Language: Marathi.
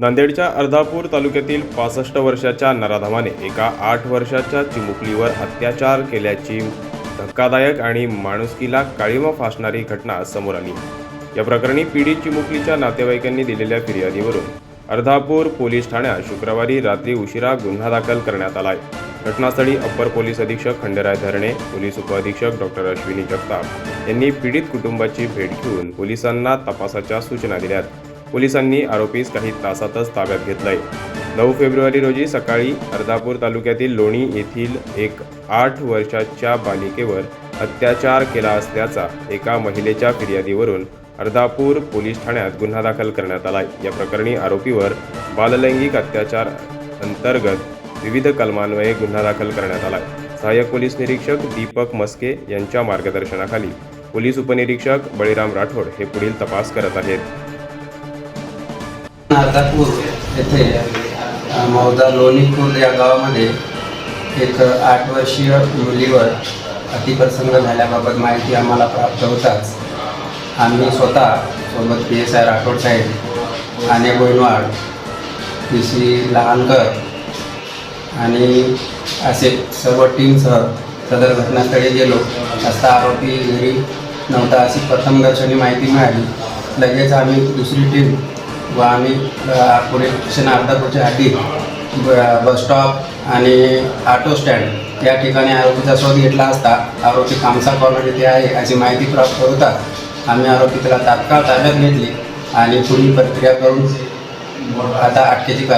नांदेडच्या अर्धापूर तालुक्यातील पासष्ट वर्षाच्या नराधमाने एका आठ वर्षाच्या चिमुकलीवर अत्याचार केल्याची धक्कादायक आणि माणुसकीला काळीमा फासणारी घटना समोर आली. या प्रकरणी पीडित चिमुकलीच्या नातेवाईकांनी दिलेल्या फिर्यादीवरून अर्धापूर पोलीस ठाण्यात शुक्रवारी रात्री उशिरा गुन्हा दाखल करण्यात आलाय. घटनास्थळी अप्पर पोलीस अधीक्षक खंडेराय धरणे पोलीस उपअधीक्षक डॉक्टर अश्विनी जगताप यांनी पीडित कुटुंबाची भेट घेऊन पोलिसांना तपासाच्या सूचना दिल्यात. पोलिसांनी आरोपीस काही तासातच ताब्यात घेतलंय. नऊ फेब्रुवारी रोजी सकाळी अर्धापूर तालुक्यातील लोणी येथील एक आठ वर्षाच्या बालिकेवर अत्याचार केला असल्याचा एका महिलेच्या फिर्यादीवरून अर्धापूर पोलीस ठाण्यात गुन्हा दाखल करण्यात आला या प्रकरणी आरोपीवर बाललैंगिक अत्याचार अंतर्गत विविध कलमान्वये गुन्हा दाखल करण्यात आला सहाय्यक पोलीस निरीक्षक दीपक मस्के यांच्या मार्गदर्शनाखाली पोलीस उपनिरीक्षक बळीराम राठोड हे पुढील तपास करत आहेत. अर्धापूर येथे मौदा लोणीपूर या गावामध्ये एक आठ वर्षीय मुलीवर अतिप्रसंग झाल्याबाबत माहिती आम्हाला प्राप्त होताच. आम्ही स्वतः सोबत पी एस आय राठोड साहेब आणि गोयनवाड पी सी लहानकर आणि असे सर्व टीमसह सदर घटनास्थळी गेलो. असता आरोपी घरी नव्हता अशी प्रथम दर्शनी माहिती मिळाली. लगेच आम्ही दुसरी टीम व आम्ही पुढे पोलीस स्टेशन अर्धापूरच्या हाती बस स्टॉप आणि ऑटो स्टँड या ठिकाणी आरोपीचा शोध घेतला असता आरोपी कामसा कॉलर येथे आहे अशी माहिती प्राप्त होता. आम्ही आरोपी त्याला तात्काळ ताब्यात घेतली आणि पुढील प्रक्रिया करून आता अटकेची कार